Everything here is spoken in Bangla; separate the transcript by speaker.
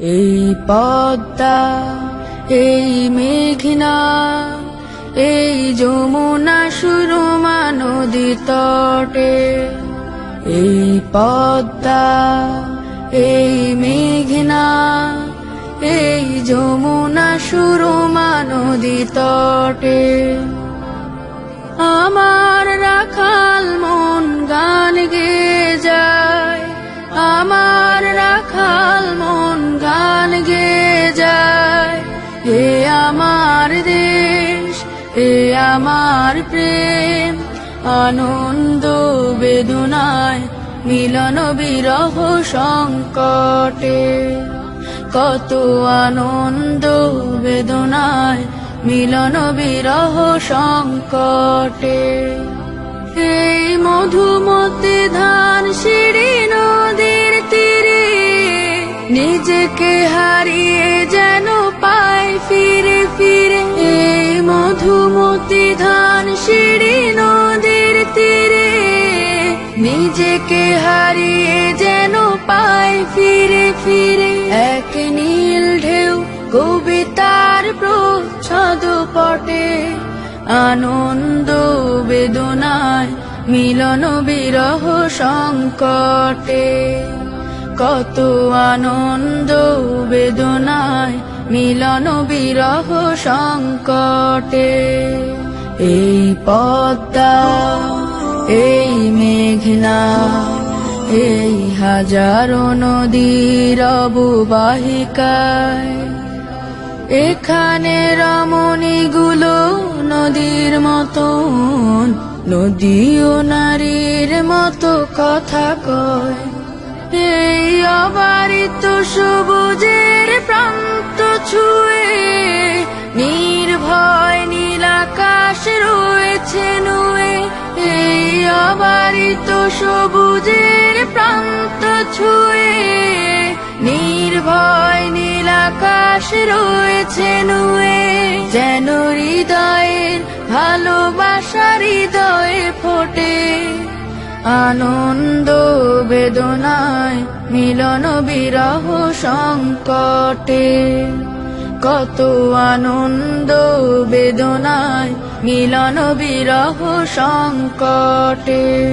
Speaker 1: এই পদ্মা, এই মেঘনা, এই যমুনা সুরমা নদী তটে। এই পদ্মা, এই মেঘনা, এই যমুনা সুরমা নদী তটে। আমার হে আমার প্রেম, আনন্দ, বেদনায়, মিলন বিরহ সংকটে। কত আনন্দ, বেদনায়, মিলন বিরহ সংকটে। এই মধুমতি ধান সিঁড়ি নদীর তীরে, নিজেকে হারিয়ে যেন পায় ফিরে ফিরে। মধুমতি ধান সিঁড়ি নদীর তীরে, নিজেকে হারিয়ে যেন পায় ফিরে ফিরে। এক নীল ঢেউ কবিতার প্রচ্ছদ পটে, আনন্দ বেদনায় মিলন বিরহ সংকটে। কত আনন্দ বেদনায় মিলন বিরহ সংকটে, এই পদ্মা, এই মেঘনা, এই হাজারো নদীর অববাহিকায়। এখানে রমণীগুলো নদীর মতন নদী ও নারীর মতো কথা কয়। এই অবারিত সবুজের প্রান্ত সবুজের প্রান্ত ছুঁয়ে নির্ভয় নীলাকাশ রয়েছে নুয়ে। যেন হৃদয়ের ভালোবাসা হৃদয়ে ফোটে। আনন্দ বেদনায় মিলন বিরহ সংকটে। কত আনন্দ বেদনায় মিলন বিরহ সংকটে।